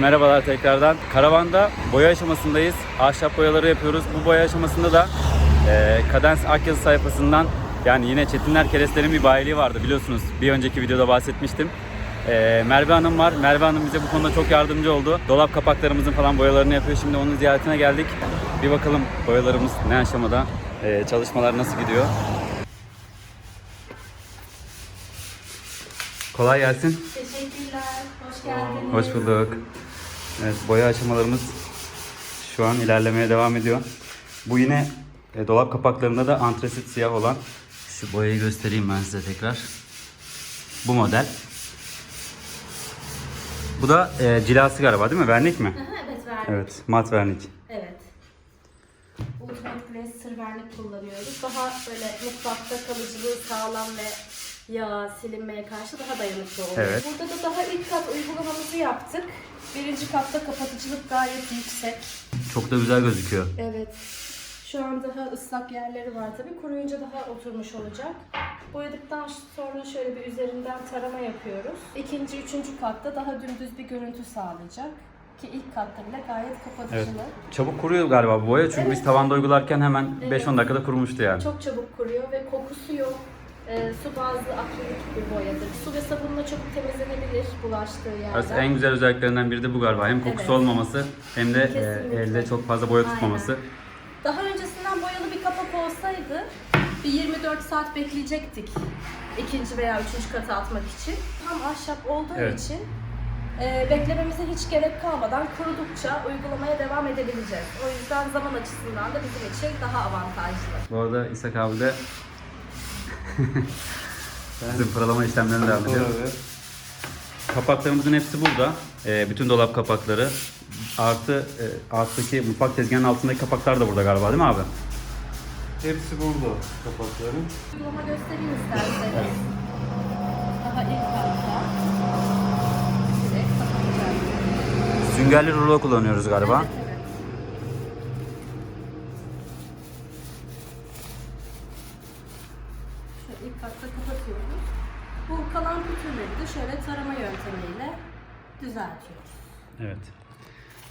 Merhabalar tekrardan. Karavanda boya aşamasındayız. Ahşap boyaları yapıyoruz. Bu boya aşamasında da e, Kadens Akyazı sayfasından yani yine Çetinler Keresler'in bir bayiliği vardı biliyorsunuz. Bir önceki videoda bahsetmiştim. E, Merve Hanım var. Merve Hanım bize bu konuda çok yardımcı oldu. Dolap kapaklarımızın falan boyalarını yapıyor. Şimdi onun ziyaretine geldik. Bir bakalım boyalarımız ne aşamada, e, çalışmalar nasıl gidiyor. Kolay gelsin. Teşekkürler. Hoş geldiniz. Hoş bulduk. Evet, boya aşamalarımız şu an ilerlemeye devam ediyor. Bu yine e, dolap kapaklarında da antresit siyah olan şu boyayı göstereyim ben size tekrar. Bu model. Bu da e, cilası galiba değil mi? Vernik mi? Aha, evet vernik. Evet, mat vernik. Evet. Ultimate Glaze sır vernik kullanıyoruz. Daha böyle mutfakta kalıcılığı sağlam ve yağ, silinmeye karşı daha dayanıklı oluyor. Evet. Burada da daha ilk kat uygulamamızı yaptık. Birinci katta kapatıcılık gayet yüksek. Çok da güzel gözüküyor. Evet. Şu an daha ıslak yerleri var tabii. Kuruyunca daha oturmuş olacak. Boyadıktan sonra şöyle bir üzerinden tarama yapıyoruz. İkinci, üçüncü katta daha dümdüz bir görüntü sağlayacak. Ki ilk katta bile gayet Evet. kapatıcılı. Çabuk kuruyor galiba bu boya çünkü Evet. biz tavanda uygularken hemen Evet. 5-10 dakikada kurumuştu yani. Çok çabuk kuruyor ve kokusu yok. Ee, su bazlı akrilik bir boyadır. Su ve sabunla çabuk temizlenebilir bulaştığı yerden. Aslında en güzel özelliklerinden biri de bu galiba. Hem kokusu Evet. olmaması hem de e, Kesinlikle. elde çok fazla boya Aynen. tutmaması. Daha öncesinden boyalı bir kapak olsaydı bir 24 saat bekleyecektik ikinci veya üçüncü kata atmak için. Tam ahşap olduğu Evet. için e, beklememize hiç gerek kalmadan kurudukça uygulamaya devam edebileceğiz. O yüzden zaman açısından da bizim için daha avantajlı. Bu arada İshak abi de zımparalama işlemlerine devam ediyor. Kapaklarımızın hepsi burada. Ee, bütün dolap kapakları. Artı e, alttaki mutfak tezgahının altındaki kapaklar da burada galiba değil mi abi? Hepsi burada kapakların. Uygulama göstereyim isterseniz. Daha ilk katta. Direkt kapatacağız. Süngerli rulo kullanıyoruz galiba. Evet, evet. Şöyle ilk katta kapatıyoruz. Bu kalan pütürleri de şöyle tarama yöntemiyle düzeltiyoruz. Evet.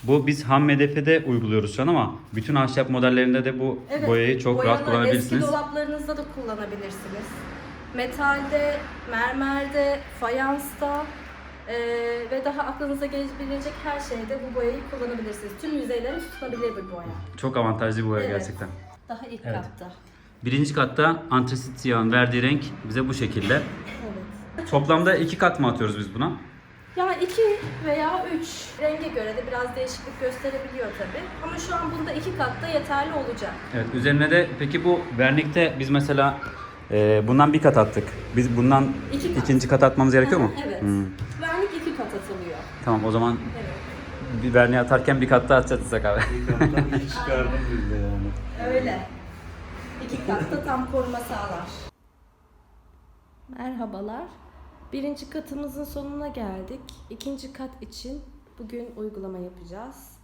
Bu biz ham MDF'de uyguluyoruz şu an ama bütün ahşap modellerinde de bu boyayı çok rahat kullanabilirsiniz. Eski dolaplarınızda da kullanabilirsiniz. Metalde, mermerde, fayansta eee, ve daha aklınıza gelebilecek her şeyde bu boyayı kullanabilirsiniz. Tüm yüzeyleri tutunabilir bir boya. Çok avantajlı bir boya Evet. gerçekten. Daha ilk Evet. katta. Birinci katta antresit siyahın verdiği renk bize bu şekilde. Evet. Toplamda iki kat mı atıyoruz biz buna? Yani iki veya üç renge göre de biraz değişiklik gösterebiliyor tabii. Ama şu an bunda iki katta yeterli olacak. Evet üzerine de peki bu vernikte biz mesela e, bundan bir kat attık. Biz bundan İki kat. ikinci kat atmamız gerekiyor mu? Evet. Hmm. Vernik iki kat atılıyor. Tamam o zaman Evet. bir verniği atarken bir kat daha atacağız İshak abi. İlk haftan ilk çıkardım biz de yani. Öyle. Katta tam koruma sağlar. Merhabalar. Birinci katımızın sonuna geldik. İkinci kat için bugün uygulama yapacağız.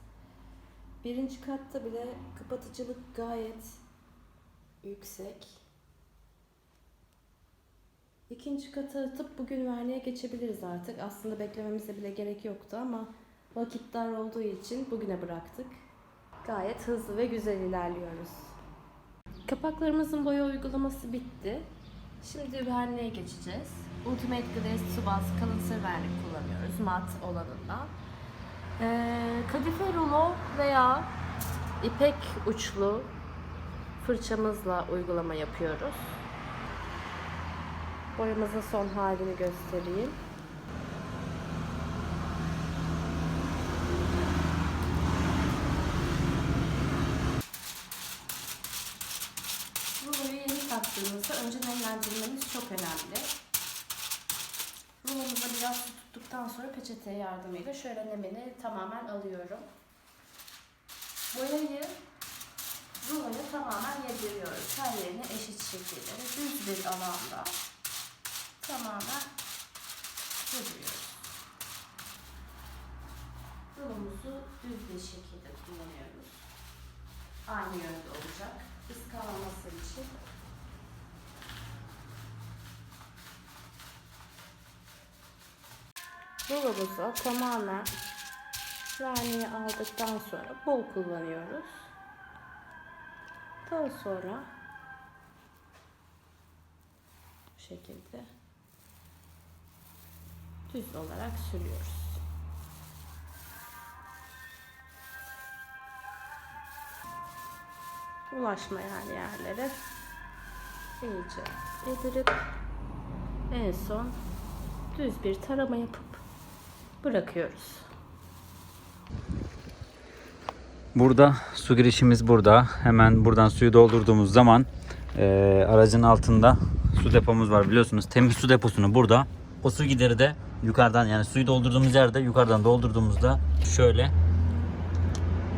Birinci katta bile kapatıcılık gayet yüksek. İkinci kata atıp bugün verniğe geçebiliriz artık. Aslında beklememize bile gerek yoktu ama vakit dar olduğu için bugüne bıraktık. Gayet hızlı ve güzel ilerliyoruz. Kapaklarımızın boya uygulaması bitti. Şimdi verniğe geçeceğiz. Ultimate Glaze su bazlı kalın sır vernik kullanıyoruz mat olanından. Ee, kadife rulo veya ipek uçlu fırçamızla uygulama yapıyoruz. Boyamızın son halini göstereyim. Önce nemlendirmemiz çok önemli. Rulomuza biraz tuttuktan sonra peçete yardımıyla şöyle nemini tamamen alıyorum. Boyayı ruloya tamamen yediriyoruz. Her yerine eşit şekilde ve düz bir alanda tamamen yediriyoruz. Rulomuzu düz bir şekilde kullanıyoruz. Aynı yönde olacak. Iskalması için. Rulomuza tamamen Verniği aldıktan sonra bol kullanıyoruz. Daha sonra bu şekilde düz olarak sürüyoruz. Ulaşmayan yerlere iyice yedirip en son düz bir tarama yapıp bırakıyoruz. Burada su girişimiz burada. Hemen buradan suyu doldurduğumuz zaman eee, aracın altında su depomuz var biliyorsunuz. Temiz su deposunu burada. O su gideri de yukarıdan yani suyu doldurduğumuz yerde yukarıdan doldurduğumuzda şöyle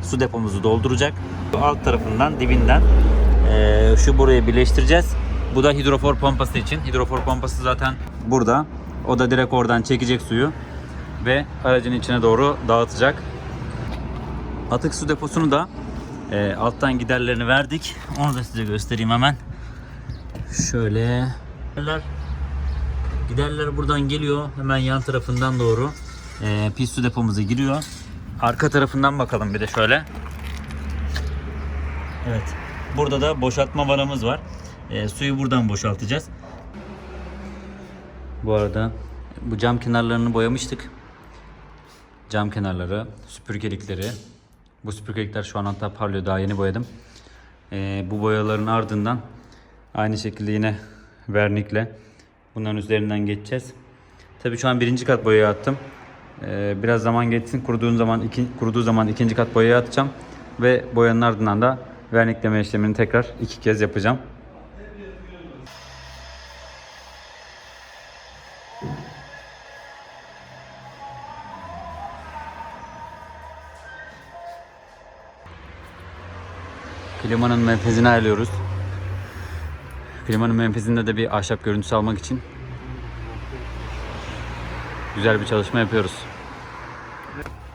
su depomuzu dolduracak. Alt tarafından dibinden eee, şu buraya birleştireceğiz. Bu da hidrofor pompası için. Hidrofor pompası zaten burada. O da direkt oradan çekecek suyu ve aracın içine doğru dağıtacak. Atık su deposunu da e, alttan giderlerini verdik. Onu da size göstereyim hemen. Şöyle. Giderler, giderler buradan geliyor. Hemen yan tarafından doğru e, pis su depomuza giriyor. Arka tarafından bakalım bir de şöyle. Evet. Burada da boşaltma varamız var. E, suyu buradan boşaltacağız. Bu arada bu cam kenarlarını boyamıştık. Cam kenarları, süpürgelikleri, bu süpürgelikler şu an hatta parlıyor. Daha yeni boyadım. Ee, bu boyaların ardından aynı şekilde yine vernikle bunların üzerinden geçeceğiz. Tabii şu an birinci kat boyayı attım. Ee, biraz zaman geçsin. Kuruduğun zaman iki, kuruduğu zaman ikinci kat boyayı atacağım ve boyanın ardından da vernikleme işlemini tekrar iki kez yapacağım. Klimanın menfezini ayarlıyoruz. Klimanın menfezinde de bir ahşap görüntüsü almak için güzel bir çalışma yapıyoruz.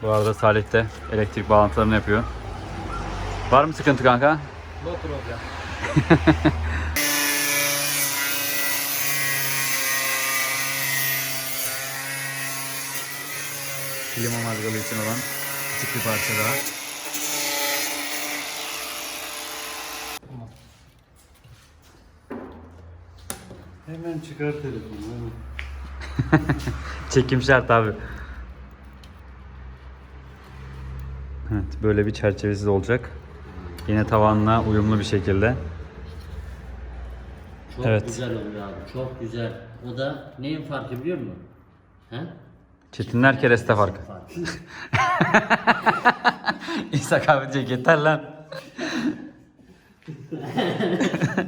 Bu arada Salih de elektrik bağlantılarını yapıyor. Var mı sıkıntı kanka? No problem. Klima mazgalı için olan küçük bir parça daha. Hemen çıkar telefonu. Hemen. Çekim şart abi. Evet böyle bir çerçevesi olacak. Yine tavanla uyumlu bir şekilde. Çok Evet. güzel oluyor abi. Çok güzel. O da neyin farkı biliyor musun? He? Çetinler kereste farkı. Farkı. İshak abi diyecek yeter lan.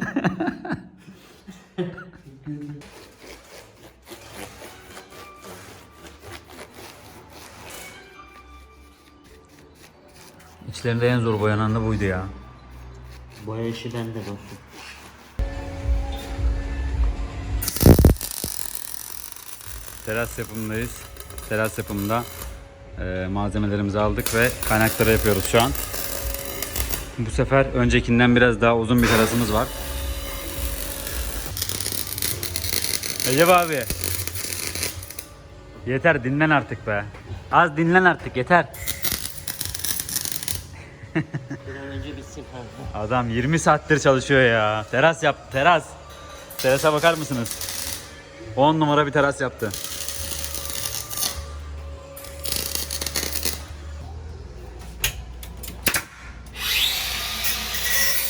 İçlerinde en zor boyanan da buydu ya. Boya işi bende dostum. Teras yapımındayız. Teras yapımında e, malzemelerimizi aldık ve kaynakları yapıyoruz şu an. Bu sefer öncekinden biraz daha uzun bir terasımız var. Recep abi. Yeter dinlen artık be. Az dinlen artık yeter. Önce bitsin. Adam 20 saattir çalışıyor ya. Teras yap, teras. Terasa bakar mısınız? 10 numara bir teras yaptı.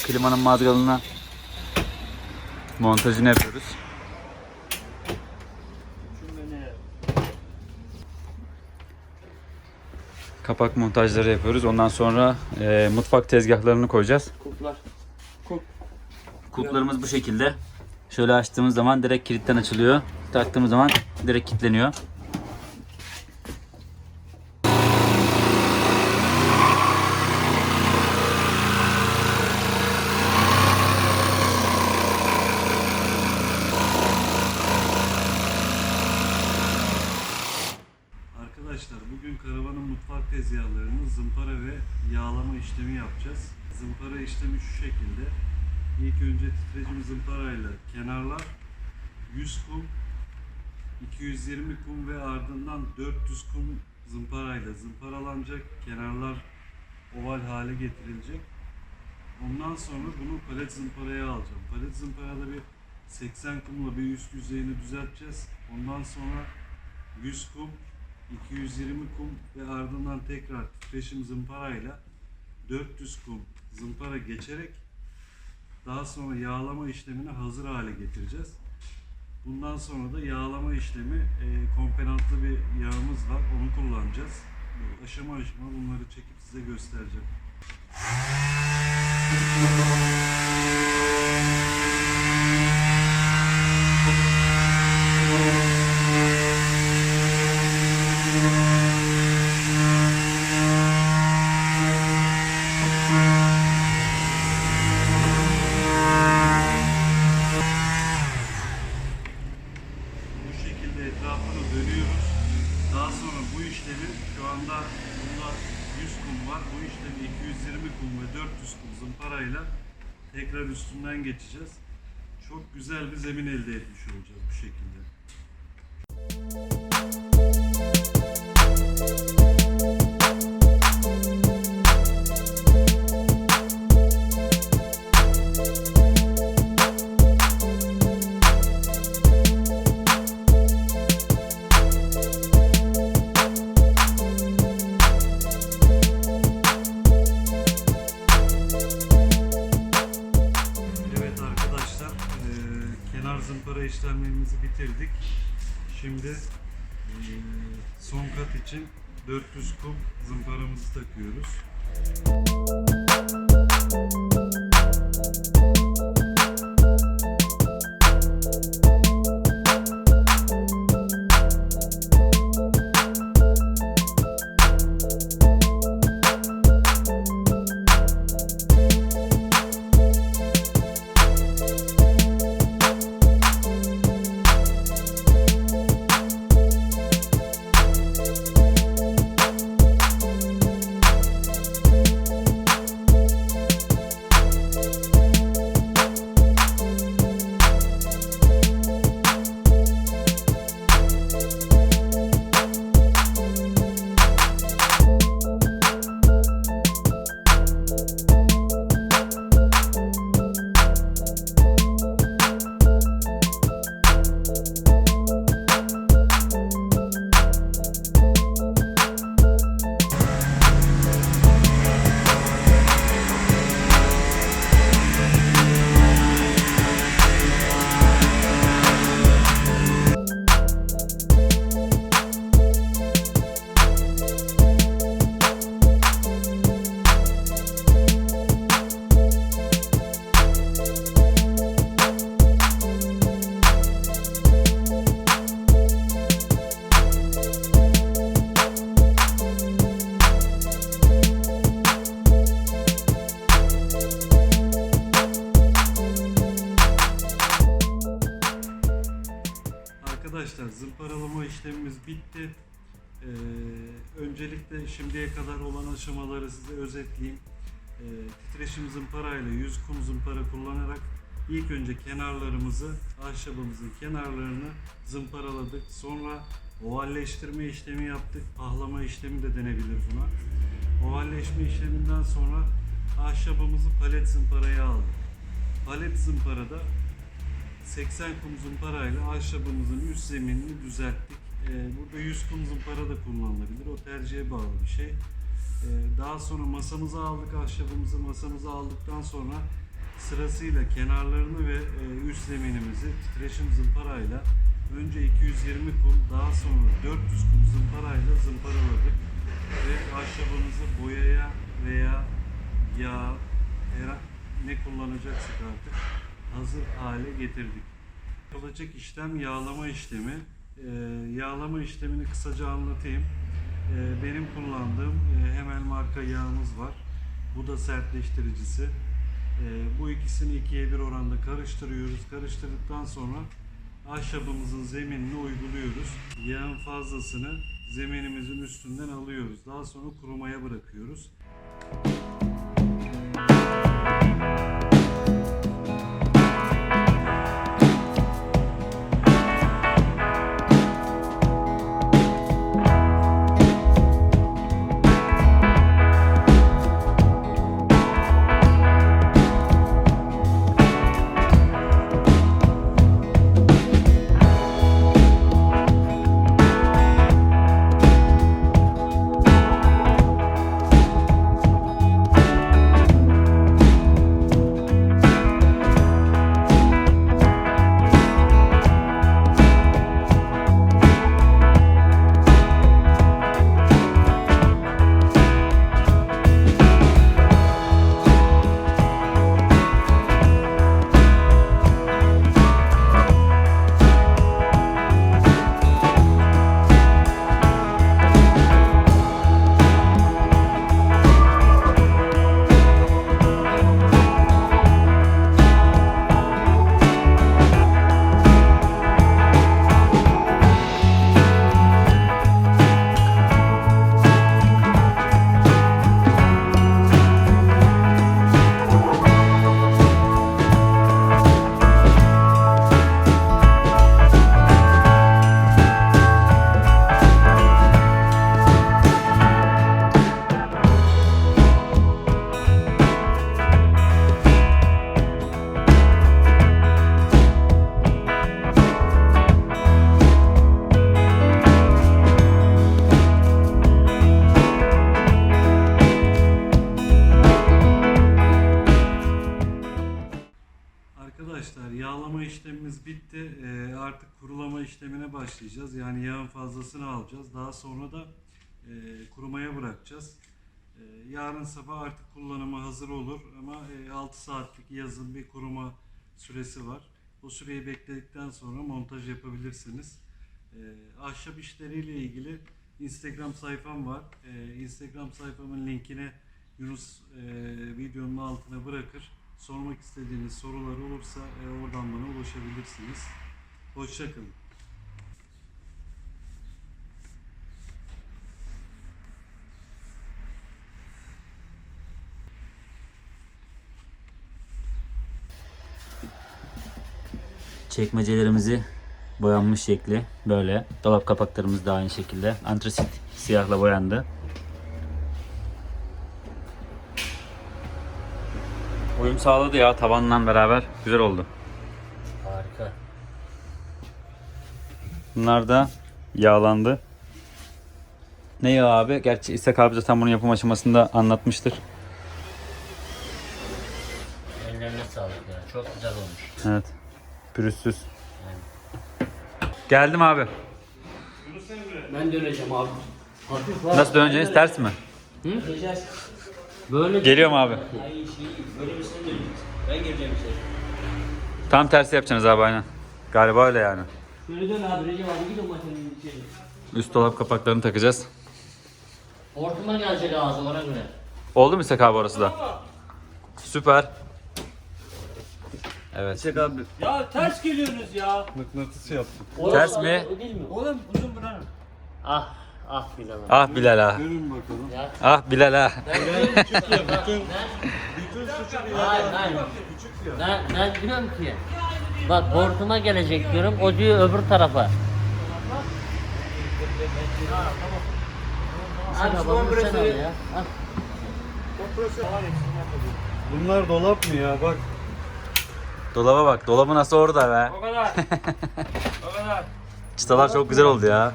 Klimanın mazgalına montajını yapıyoruz. Kapak montajları yapıyoruz. Ondan sonra e, mutfak tezgahlarını koyacağız. Kulplar. Kulplarımız bu şekilde. Şöyle açtığımız zaman direkt kilitten açılıyor. Taktığımız zaman direkt kilitleniyor. Arkadaşlar bugün karavanın mutfak tezgahlarını zımpara ve yağlama işlemi yapacağız. Zımpara işlemi şu şekilde. İlk önce titrecim zımparayla kenarlar 100 kum, 220 kum ve ardından 400 kum zımparayla zımparalanacak. Kenarlar oval hale getirilecek. Ondan sonra bunu palet zımparaya alacağım. Palet zımparada bir 80 kumla bir üst yüzeyini düzelteceğiz. Ondan sonra 100 kum, 220 kum ve ardından tekrar titreşim zımparayla 400 kum zımpara geçerek daha sonra yağlama işlemini hazır hale getireceğiz. Bundan sonra da yağlama işlemi e, komponentli bir yağımız var. Onu kullanacağız. Aşama aşama bunları çekip size göstereceğim. Bu şekilde etrafını dönüyoruz. Daha sonra bu işlemi şu anda bunda 100 kum var. Bu işlemi 220 kum ve 400 kum zımparayla tekrar üstünden geçeceğiz. Çok güzel bir zemin elde etmiş olacağız bu şekilde. Kenar zımpara işlemlerimizi bitirdik. Şimdi eee, son kat için 400 kum zımparamızı takıyoruz. Arkadaşlar bitti. Ee, öncelikle şimdiye kadar olan aşamaları size özetleyeyim. Ee, titreşim zımparayla 100 kum zımpara kullanarak ilk önce kenarlarımızı, ahşabımızın kenarlarını zımparaladık. Sonra ovalleştirme işlemi yaptık. Pahlama işlemi de denebilir buna. Ovalleşme işleminden sonra ahşabımızı palet zımparaya aldık. Palet zımparada 80 kum zımparayla ahşabımızın üst zeminini düzelttik. Ee, burada 100 kum zımpara da kullanılabilir. O tercihe bağlı bir şey. Ee, daha sonra masamızı aldık, ahşabımızı masamıza aldıktan sonra sırasıyla kenarlarını ve e, üst zeminimizi titreşim zımparayla önce 220 kum, daha sonra 400 kum zımparayla zımparaladık ve ahşabımızı boyaya veya yağ, ne kullanacaksak artık hazır hale getirdik. Olacak işlem yağlama işlemi. Ee, yağlama işlemini kısaca anlatayım. Ee, benim kullandığım e, Hemel marka yağımız var. Bu da sertleştiricisi. Ee, bu ikisini ikiye bir oranda karıştırıyoruz. Karıştırdıktan sonra ahşabımızın zeminine uyguluyoruz. Yağın fazlasını zeminimizin üstünden alıyoruz. Daha sonra kurumaya bırakıyoruz. işlemimiz işlemine başlayacağız. Yani yağın fazlasını alacağız. Daha sonra da e, kurumaya bırakacağız. E, yarın sabah artık kullanıma hazır olur ama e, 6 saatlik yazın bir kuruma süresi var. O süreyi bekledikten sonra montaj yapabilirsiniz. E, ahşap işleriyle ilgili Instagram sayfam var. E, Instagram sayfamın linkini Yunus e, videonun altına bırakır. Sormak istediğiniz sorular olursa e, oradan bana ulaşabilirsiniz. Hoşçakalın. Çekmecelerimizi boyanmış şekli böyle. Dolap kapaklarımız da aynı şekilde. Antrasit siyahla boyandı. Uyum sağladı ya tavanla beraber. Güzel oldu. Harika. Bunlar da yağlandı. Ne yağı abi? Gerçi İshak abi zaten bunun yapım aşamasında anlatmıştır. Ellerine sağlık ya. Çok güzel olmuş. Evet. Pürüzsüz. Geldim abi. Ben döneceğim abi. Hafif var. Nasıl döneceğiz? Ters mi? Böyle Geliyorum abi. Ay şey, böyle bir şey döneceğiz. Ben geleceğim şey. Tam tersi yapacaksınız abi aynen. Galiba öyle yani. Şöyle dön abi Recep abi gidin makinenin içeri. Üst dolap kapaklarını takacağız. Hortuma gelecek ağzı ona göre. Oldu mu İshak abi orası da? Süper. Evet. Ya ters geliyorsunuz ya. Mıknatıs yaptım. Ters mi? O değil mi? Oğlum uzun buranın. Ah, ah Bilal abi. Ah Bilal ah. Görün bakalım. Ah Bilal ah. Hayır, hayır. Ben, ben diyorum ki, bak hortuma gelecek diyorum, o diyor öbür tarafa. Abi babamı sen al ya. Al. Bunlar dolap mı ya? Bak Dolaba bak. Dolabı nasıl orada be. O kadar. o kadar. Çıtalar çok güzel oldu ya.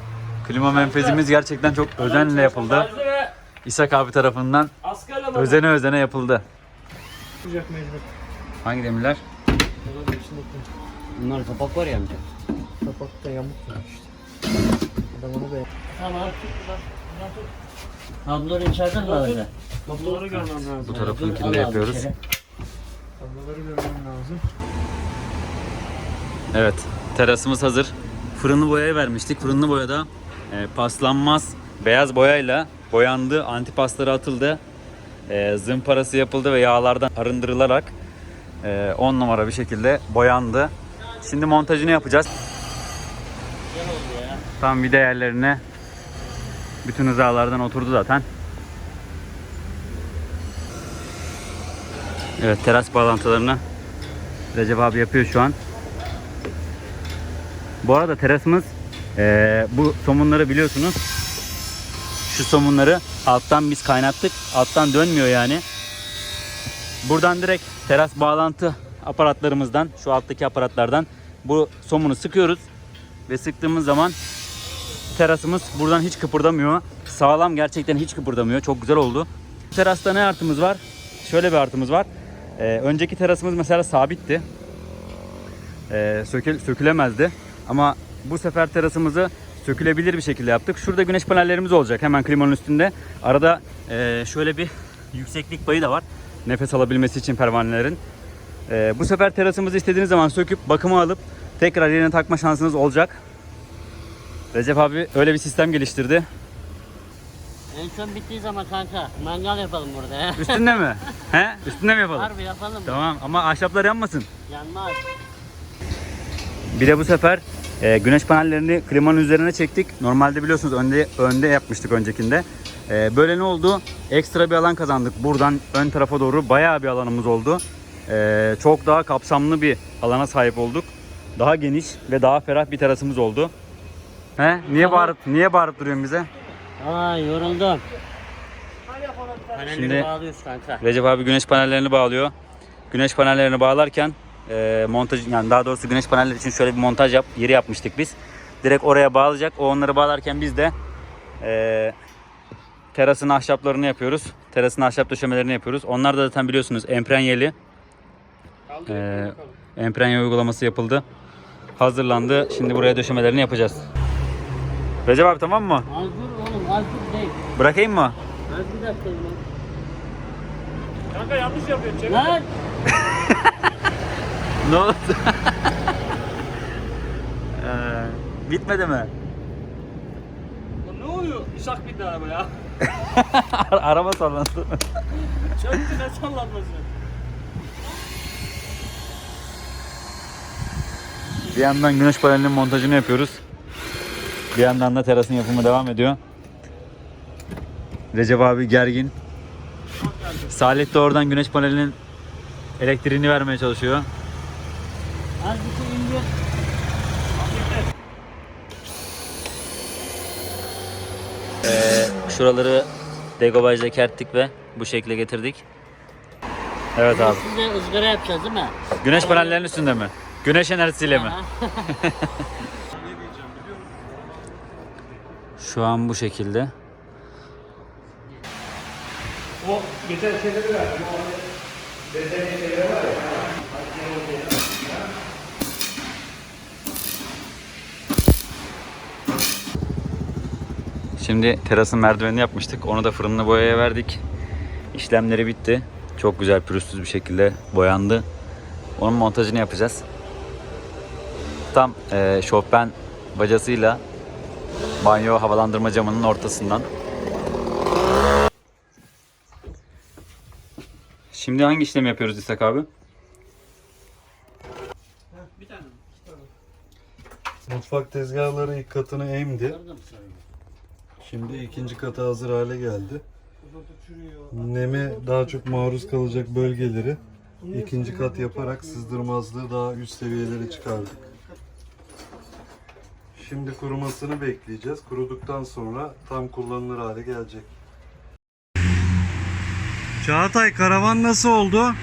Klima menfezimiz gerçekten çok özenle yapıldı. İshak abi tarafından özene özene yapıldı. Yapacak mecbur. Hangi demirler? Bunlar kapak var ya amca. Kapakta yamuk var işte. Adam onu beğen. Tamam. Kabloları içeriden mi alacak? Kabloları görmem lazım. Bu tarafınkini de abi yapıyoruz. Kabloları görmem lazım. Evet, terasımız hazır. Fırını boyaya vermiştik. Fırını boyada e, paslanmaz beyaz boyayla boyandı. Antipasları atıldı. E, zımparası yapıldı ve yağlardan arındırılarak 10 numara bir şekilde boyandı. Şimdi montajını yapacağız. Tam vida yerlerine bütün hizalardan oturdu zaten. Evet teras bağlantılarını Recep abi yapıyor şu an. Bu arada terasımız eee, bu somunları biliyorsunuz. Şu somunları alttan biz kaynattık. Alttan dönmüyor yani. Buradan direkt teras bağlantı aparatlarımızdan, şu alttaki aparatlardan bu somunu sıkıyoruz. Ve sıktığımız zaman terasımız buradan hiç kıpırdamıyor. Sağlam gerçekten hiç kıpırdamıyor. Çok güzel oldu. Terasta ne artımız var? Şöyle bir artımız var. Ee, önceki terasımız mesela sabitti. Ee, sökül, sökülemezdi. Ama bu sefer terasımızı sökülebilir bir şekilde yaptık. Şurada güneş panellerimiz olacak hemen klimanın üstünde. Arada e, şöyle bir yükseklik payı da var. Nefes alabilmesi için pervanelerin. Ee, bu sefer terasımızı istediğiniz zaman söküp bakıma alıp tekrar yerine takma şansınız olacak. Recep abi öyle bir sistem geliştirdi. En son bittiği zaman kanka mangal yapalım burada ya. Üstünde mi? He? Üstünde mi yapalım? Harbi yapalım. Tamam ama ahşaplar yanmasın. Yanmaz. Bir de bu sefer e, güneş panellerini klimanın üzerine çektik. Normalde biliyorsunuz önde önde yapmıştık öncekinde. E, böyle ne oldu? Ekstra bir alan kazandık. Buradan ön tarafa doğru bayağı bir alanımız oldu. E, çok daha kapsamlı bir alana sahip olduk. Daha geniş ve daha ferah bir terasımız oldu. He? Niye bağırıp niye bağırıp duruyorsun bize? Aa yoruldum. Panelleri Şimdi- bağlıyoruz kanka. Recep abi güneş panellerini bağlıyor. Güneş panellerini bağlarken e, montaj yani daha doğrusu güneş panelleri için şöyle bir montaj yap, yeri yapmıştık biz. Direkt oraya bağlayacak. O onları bağlarken biz de e, terasın ahşaplarını yapıyoruz. Terasın ahşap döşemelerini yapıyoruz. Onlar da zaten biliyorsunuz emprenyeli. E, emprenye uygulaması yapıldı. hazırlandı. Şimdi buraya döşemelerini yapacağız. Recep abi tamam mı? Az değil. Bırakayım mı? Dakika oğlum. Kanka yanlış yapıyorsun. Çevir. Lan! Ne oldu? Ee, bitmedi mi? Ne oluyor? İşak bindi araba ya. Araba sallandı. Çöktü ne sallanması. Bir yandan güneş panelinin montajını yapıyoruz. Bir yandan da terasın yapımı devam ediyor. Recep abi gergin. Salih de oradan güneş panelinin elektriğini vermeye çalışıyor. Az bir şey indir. Şuraları degobajla kerttik ve bu şekle getirdik. Evet abi. Size ızgara yapacağız değil mi? Güneş panellerinin üstünde mi? Güneş enerjisiyle mi? Şu an bu şekilde. O geçen şeyleri ver. Şimdi terasın merdivenini yapmıştık. Onu da fırınlı boyaya verdik. İşlemleri bitti. Çok güzel pürüzsüz bir şekilde boyandı. Onun montajını yapacağız. Tam e, şofben bacasıyla banyo havalandırma camının ortasından. Şimdi hangi işlemi yapıyoruz İshak abi? Bir tane. Mutfak tezgahları ilk katını emdi. Şimdi ikinci katı hazır hale geldi. Neme daha çok maruz kalacak bölgeleri ikinci kat yaparak sızdırmazlığı daha üst seviyelere çıkardık. Şimdi kurumasını bekleyeceğiz. Kuruduktan sonra tam kullanılır hale gelecek. Çağatay karavan nasıl oldu?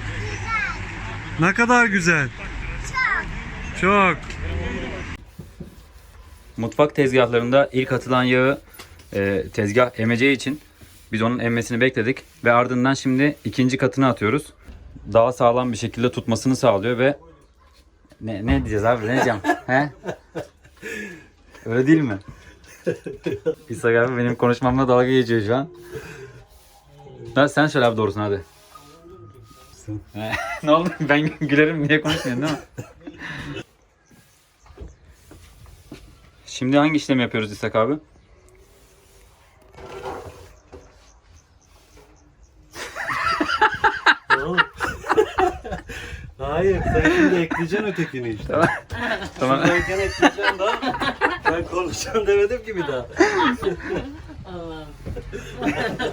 Ne kadar güzel. Çok. Mutfak tezgahlarında ilk atılan yağı e, tezgah emeceği için biz onun emmesini bekledik ve ardından şimdi ikinci katını atıyoruz. Daha sağlam bir şekilde tutmasını sağlıyor ve ne, ne diyeceğiz abi ne diyeceğim? He? Öyle değil mi? İshak abi benim konuşmamla dalga geçiyor şu an. Ben sen söyle abi doğrusunu hadi. Ne oldu? Ben gülerim diye konuşmuyorsun değil mi? Şimdi hangi işlemi yapıyoruz İshak abi? Hayır, sen şimdi ekleyeceksin ötekini işte. Tamam. Şuradayken ekleyeceğim daha. Ben konuşacağım demedim ki bir daha. Allah'ım.